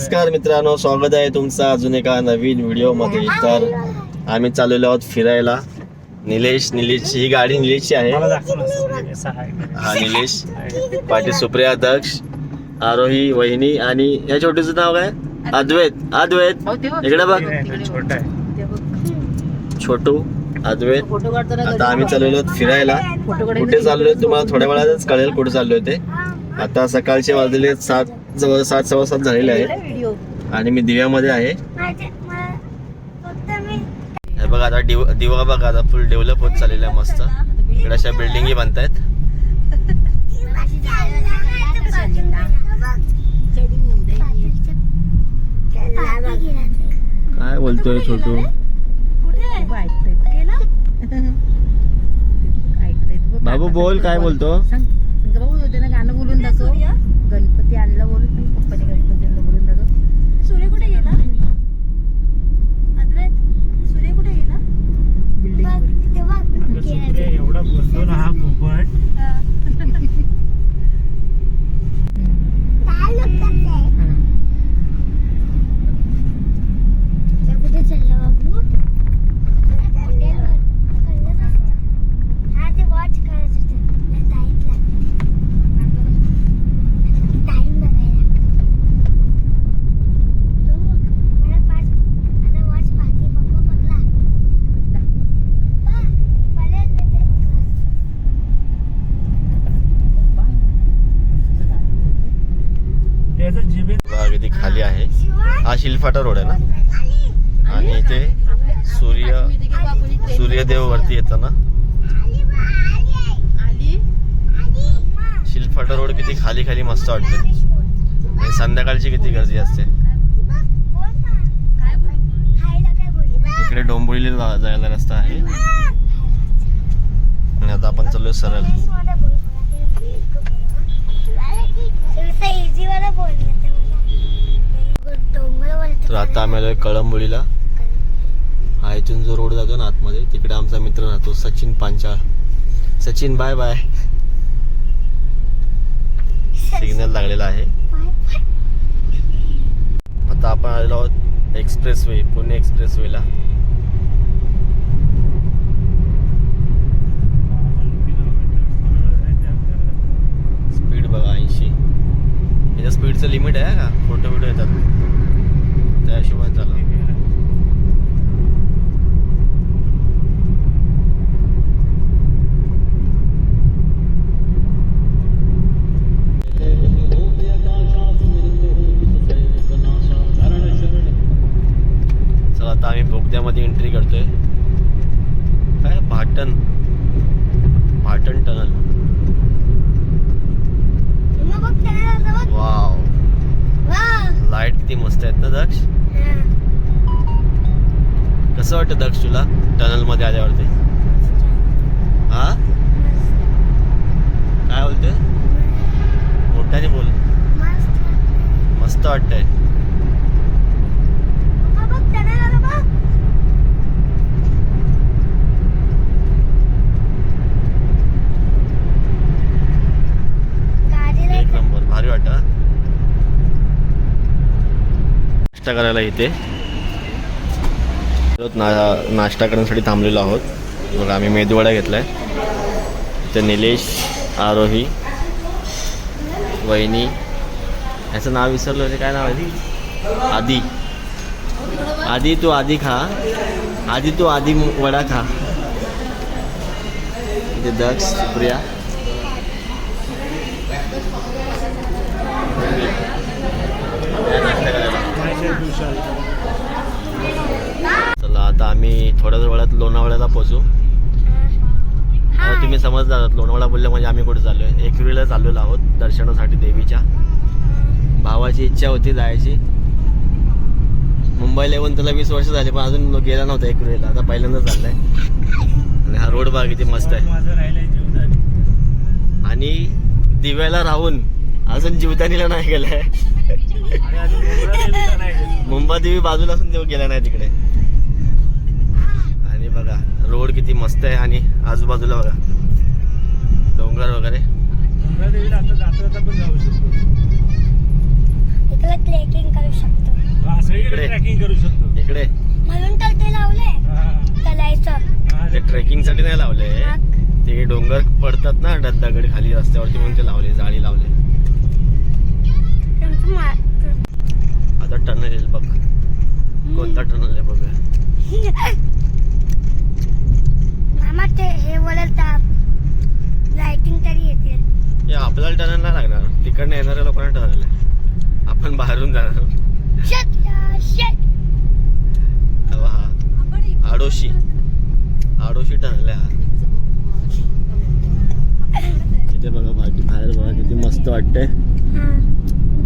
नमस्कार मित्रांनो स्वागत आहे तुमचं अजून एका नवीन व्हिडिओमध्ये तर आम्ही चाललेलो आहोत फिरायला. निलेश निलेश ही गाडी निलेशची आहे. हा निलेश. पाठी सुप्रिया दक्ष आरोही वहिनी आणि या छोटीचं नाव काय? अद्वैत अद्वैत. इकडे बघ. हे छोटं. आहे आता आम्ही चाललेलो आहोत फिरायला. कुठे चाललोय तुम्हाला थोड्या वेळातच कळेल कुठे चाललोय ते. आता सकाळचे वाजलेले सात जवळ सात सव्वा सात झालेले आहे. आणि मी दिव्यामध्ये आहे. हे बघा आता दिव दिवा बघा आता फुल डेव्हलप होत चाललेला आहे मस्त. इकडे अशा बिल्डिंगी बनतायत काय बोलतोय छोटू? बाबू बोल काय बोलतो? सांग त्यानं गाणं बोलून दाखव गणपती आणला बोलून नाही पप्पाने गणपती आणला बोलून दाखव सूर्य कुठे गेला अद्वैत सूर्य कुठे गेला बिल्डिंग अगं सुप्रिया एवढा बोलतो ना हा पोपट कुठे चालला बाबू हा ते वॉच करायचं टाइम बघायला तो मला पाच आता वॉच पाहते पप्पा बघला पप्पा मला येते बघला त्याचं जिबे बघा किती खाली आहे हा शिलफाटा रोड आहे ना? आणि इथे सूर्य सूर्यदेव वरती येताना शिलफाटा रोड किती खाली खाली मस्त वाटते. आणि संध्याकाळची किती गर्दी असते. इकडे डोंबिवलीला जा- जायला रस्ता आहे. आणि आता आपण चाललोय सरळ. तर आता आम्ही आलोय कळंबोळीला हा इथून जो रोड जातो ना आतमध्ये तिकडे आमचा मित्र राहतो Sachin Panchal. Sachin bye bye signal लागलेला आहे. आता आपण आलेलो आहोत एक्सप्रेस वे पुणे एक्सप्रेस वेला स्पीड बघा ऐंशी. याच्या स्पीडचं लिमिट आहे का? फोटो व्हिडिओ येतात. त्या हिशोबाने चालू आता आम्ही बोगद्यामध्ये एंट्री करतोय. काय? Bhatan Bhatan tunnel wow light किती मस्त आहेत ना दक्ष? कसं वाटतं दक्ष तुला टनलमध्ये आल्यावरती? हा? काय बोलते मोठ्याने बोल. मस्त वाटतंय. एक नंबर. भारी वाटत करायला इथे ना- नाश्ता करण्यासाठी थांबलेलो आहोत. बघा आम्ही मेदूवडा घेतलाय. तर निलेश आरोही वहिनी. याचं नाव विसरलं होते काय नाव आहे? आधी आधी तू आधी खा. आधी तू आधी वडा खा. इथे दक्ष प्रिया नाश्ता करायला? आता आम्ही थोड्याच वेळात लोणावळ्याला पोचू तुम्ही समजणार लोणावळा बोललं म्हणजे आम्ही कुठे चाललोय? एकविरीला चाललेलो आहोत दर्शनासाठी देवीच्या. भावाची इच्छा होती जायची. मुंबईला येऊन त्याला वीस वर्ष झाली पण अजून गेला नव्हता एकविरीला आता पहिल्यांदा चाललाय. आणि हा रोड बघा किती मस्त आहे. आणि दिव्याला राहून अजून जीवदानीला नाही गेलाय. आणि अजून मुंबईला गेलो नाही गेलो. मुंबई देवी बाजूला असून देव गेला नाही तिकडे. रोड किती मस्त आहे आणि आजूबाजूला बघा. डोंगर वगैरे. ट्रेकिंग करू शकतो. ट्रॅकिंग करू शकतो. इकडे. म्हणून तर ते लावले. हा. चालायचं. हा, ते ट्रेकिंगसाठी नाही लावले. ते डोंगर पडतात ना दगड खाली रस्त्यावरती म्हणून ते लावले जाळी लावले. आता टनल येईल बघ. कोणता टनल आहे बघ मामा ते हे बोलत लाइटिंग तरी येते. हे आपल्याला टनल नाही लागणार. तिकडनं येणाऱ्या लोकांना टनल आहे आपण बाहेरून जाणार शट शट तेव्हा हा आडोशी. आडोशी टनल आहे इथे बघा बाकी बाहेर बघा किती मस्त वाटतंय.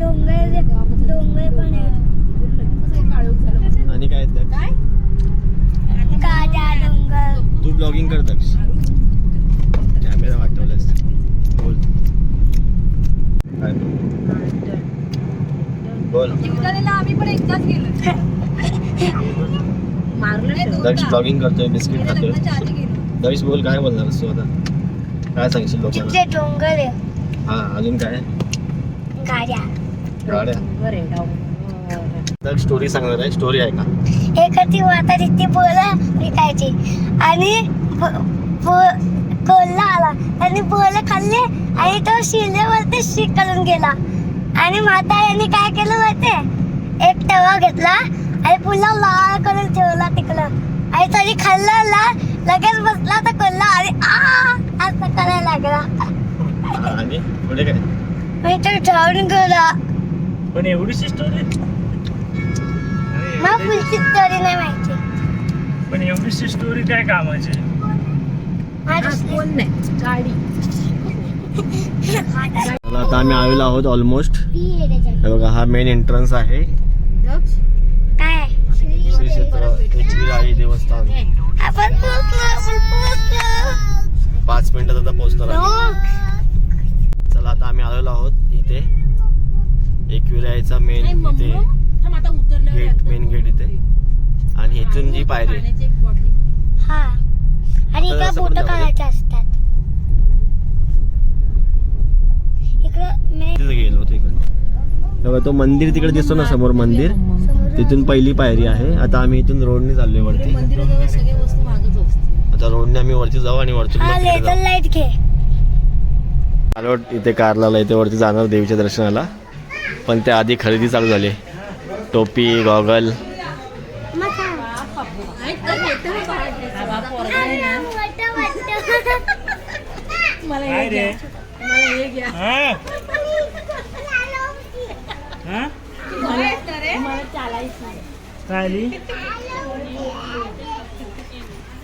डोंगर डोंगर पण आहे आणि काय त्यात? काजा डोंगर. तू ब्लॉगिंग कर दक्ष कॅमेरा वाटवलास. बोल. काय बोल आम्ही पण एकदाच गेलो. दक्ष ब्लॉगिंग करतोय बिस्किट खातोय. दक्ष बोल काय बोलणार तू आता? काय सांगशील लोकांना? डोंगर हा अजून काय? गाड्या. गाड्या. दक्ष स्टोरी सांगणार आहे. स्टोरी आहे का एखादी वाता तिथे बोला विकायची आणि कोल्हा आला. आणि बोल खाल्ले आणि तो शिलेवरती शिकलून गेला. आणि माता यांनी काय केलं माहितीये? एक तवा घेतला आणि पुन्हा लाल करून ठेवला तिकडं. आणि तरी खाल्ला लगेच बसला तर कोल्हा आणि आ असं करायला लागला. हा, आणि पुढे काय? मी तर जाऊन गेला. पण एवढीशी स्टोरी पुढची स्टोरी नाही माहिती. पण एवढीशी स्टोरी काय कामाची? माझी कोण नाही? गाडी. चला आता आम्ही आलेलो आहोत ऑलमोस्ट. हे बघा हा मेन एंट्रन्स आहे. काय? श्री क्षेत्र एकविराई देवस्थान. आपण पोहोचलो आपण पोहोचलो. पाच मिनिटात आता पोहोचणार आहे लोक चला आता आम्ही आलेलो आहोत इथे एकविराईचा मेन इथे आता उतरल्यावर गेट मेन गेट इथे आणि इथून जी पायरी आहे, पाण्याची एक बॉटली हा. आणि आता इकडे असं बोट पण जाऊ दे. काढायचे असतात. इकडं मे तिथे गेलो होतो इकडे. बघा, तो मंदिर तिकडे दिसतो ना समोर मंदिर. तिथून पहिली पायरी आहे. आता आम्ही इथून रोडने चाललोय वरती. मंदिराजवळ सगळे वस्तू मागच असते आता रोडने आम्ही वरती जाऊ आणि वरतून मग हा तिकडे लेझर जाऊ. लाइट घे. आलो इथे कारला इथे वरती जाणार देवीच्या दर्शनाला. पण त्या आधी खरेदी चालू झाली. टोपी गॉगल मग काय? काय रे? हा? हा? काय आली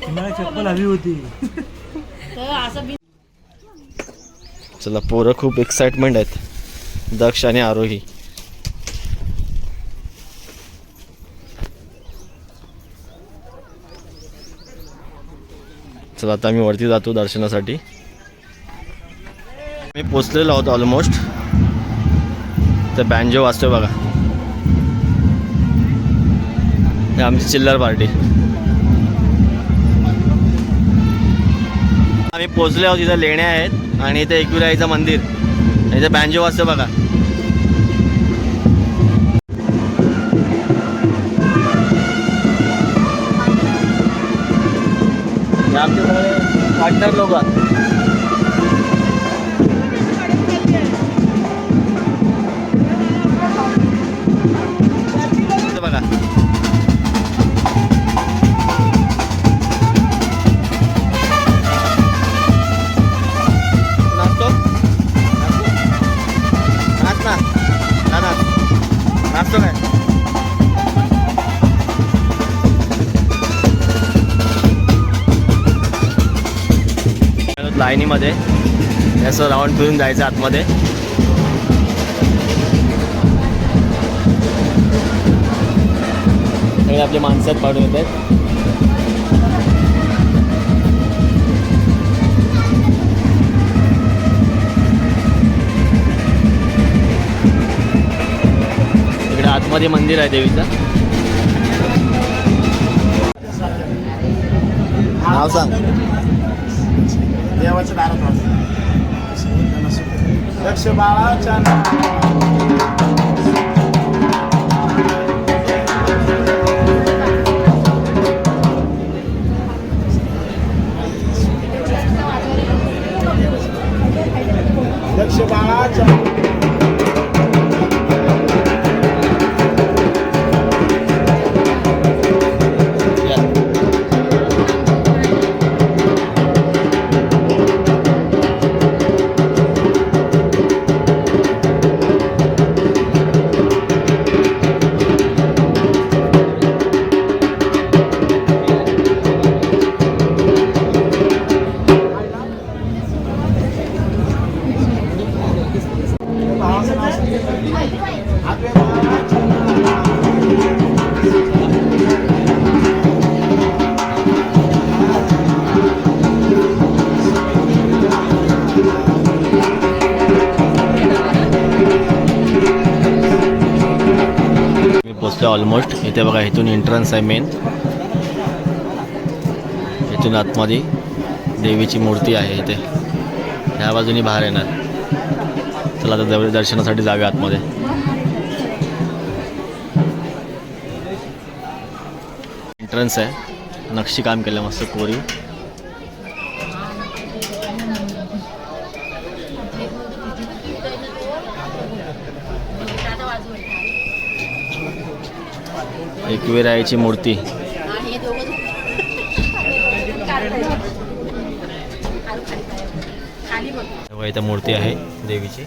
मला चप्पल हवी होती. चला पोरं खूप एक्साइटमेंट आहेत. दक्ष आणि आरोही. चला आता आम्ही वरती जातो दर्शनासाठी. मी पोचलेलो आहोत ऑलमोस्ट तर बँजो वाजतोय बघा. हे आमची चिल्लर पार्टी आम्ही पोचले आहोत इथं लेण्या आहेत आणि इथे एकविराईचं मंदिर. इथे बँजो वाजतो बघा. आमचे पार्टनर लोक नाचतो काय लाईनीमध्ये असं राऊंड फिरून जायचं आतमध्ये. आपले माणसं पाडून येतात आतमध्ये मंदिर आहे देवीचं. नाव सांग. देवाच्या दारात लक्ष बाळाच्या ऑलमोस्ट इथे बघा इथून एंट्रन्स आहे मेन इथून आतमध्ये देवीची मूर्ती आहे इथे. ह्या बाजूनी बाहेर येणार. चला आता देव दर्शनासाठी जावे आतमध्ये. एंट्रन्स आहे. नक्षी काम केलं मस्त कोरीव. एकविरायाची मूर्ती. इथं मूर्ती आहे देवीची.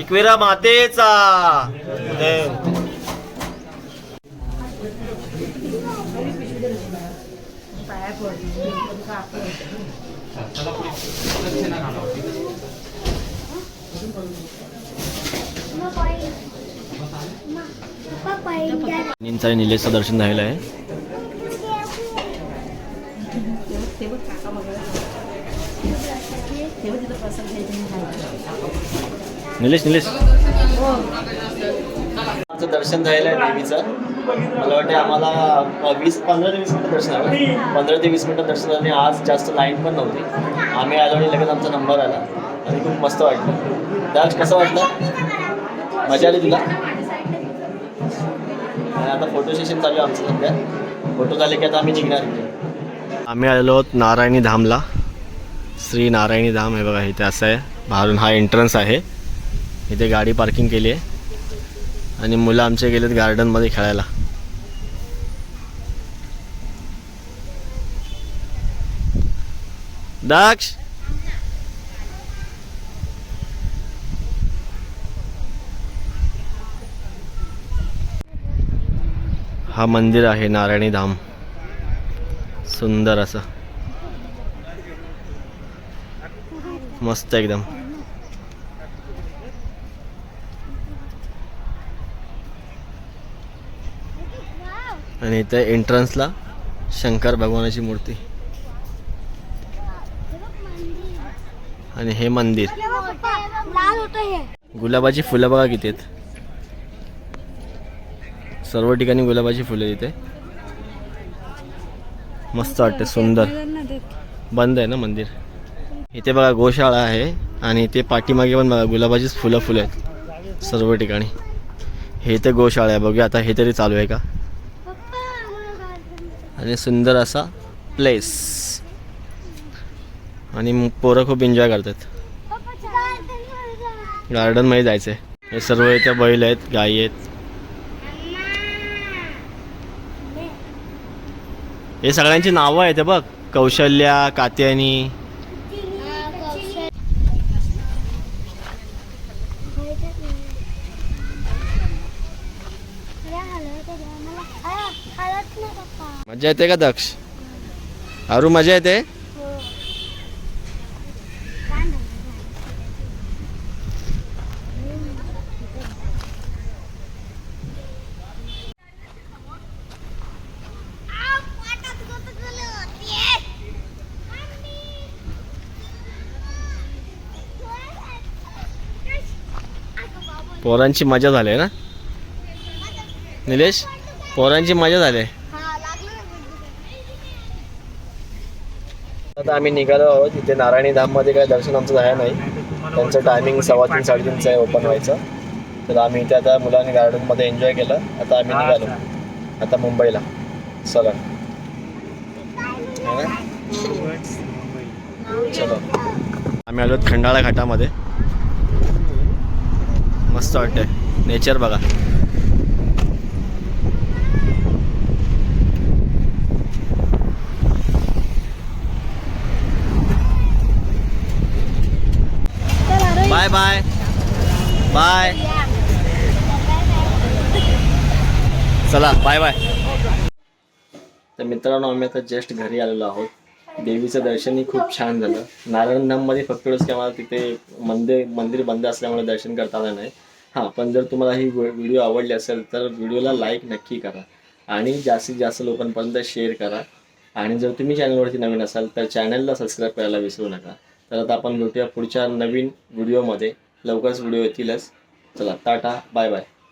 एकविरा मातेचा. देव निंचा निलेशचं दर्शन झालेलं आहे. निलेश निलेश. आमचं दर्शन झालेलं आहे देवीचं. मला वाटते आम्हाला वीस पंधरा ते वीस मिनटं दर्शन आलं पंधरा ते वीस मिनटं दर्शन झालं आणि आज जास्त लाईन पण नव्हती. आम्ही आलो आणि लगेच आमचा नंबर आला. आणि खूप मस्त वाटलं. डान्स कसा वाटला? मजा आली तुला? आता फोटो सेशन चालू आहे आमचं सध्या. फोटो झाले की आता आम्ही निघणार आम्ही आलेलो आहोत नारायणी धामला. श्री नारायणी धाम हे बघा इथे असं आहे. बाहेरून हा एंट्रन्स आहे. इथे गाडी पार्किंग केली आहे. आणि मुलं आमचे गेलेत गार्डनमध्ये खेळायला. दाक्ष! हा मंदिर आहे नारायणी धाम. सुंदर असं. मस्त एकदम. आणि इथे एंट्रन्सला शंकर भगवानाची मूर्ती. आणि हे मंदिर. गुलाबाची फुलं बघा किती आहेत. सर्व ठिकाणी गुलाबाची फुलं इथे. मस्त वाटते सुंदर. बंद आहे ना मंदिर? इथे बघा गोशाळा आहे आणि इथे पाठीमागे पण बघा गुलाबाचीच फुलं फुलं आहेत. सर्व ठिकाणी. हे ते गोशाळा आहे बघूया आता हे तरी चालू आहे का? आणि सुंदर असा प्लेस आणि मग पोरं खूप एन्जॉय करतात. गार्डनमध्ये जायचं आहे हे सर्व इथे बैल आहेत गाई आहेत. हे सगळ्यांची नावं आहेत बघ. कौशल्या कात्यानी मजा येते का दक्ष? अरू मजा येते? पोरांची मजा झाली आहे ना? निलेश पोरांची मजा झाली आहे. आता आम्ही निघालो आहोत. इथे नारायणी धाममध्ये काय दर्शन आमचं झालं नाही. त्यांचं टायमिंग सव्वा तीन साडेतीनचं आहे ओपन व्हायचं. तर आम्ही इथे आता मुलांनी गार्डनमध्ये एन्जॉय केलं. आता आम्ही निघालो. आता मुंबईला. चला. चला चलो. आम्ही आलो खंडाळा घाटामध्ये. मस्त वाटतंय. नेचर बघा. बाय बाय बाय चला बाय बाय तर मित्रांनो आम्ही आता जस्ट घरी आलेलो आहोत. देवीचं दर्शनही खूप छान झालं. नारायणधाममध्ये फक्त एवढंच आम्हाला तिथे मंदिर मंदिर बंद असल्यामुळे दर्शन करता आलं नाही. हां पण जर तुम्हाला ही व्हिडिओ आवडली असेल तर व्हिडिओला लाईक नक्की करा. आणि जास्तीत जास्त लोकांपर्यंत शेअर करा. आणि जर तुम्ही चॅनलवरती नवीन असाल तर चॅनलला सबस्क्राईब करायला विसरू नका. तर आता आपण भेटूया पुढच्या नवीन व्हिडिओमध्ये. लवकरच व्हिडिओ येतीलच. चला टाटा बाय बाय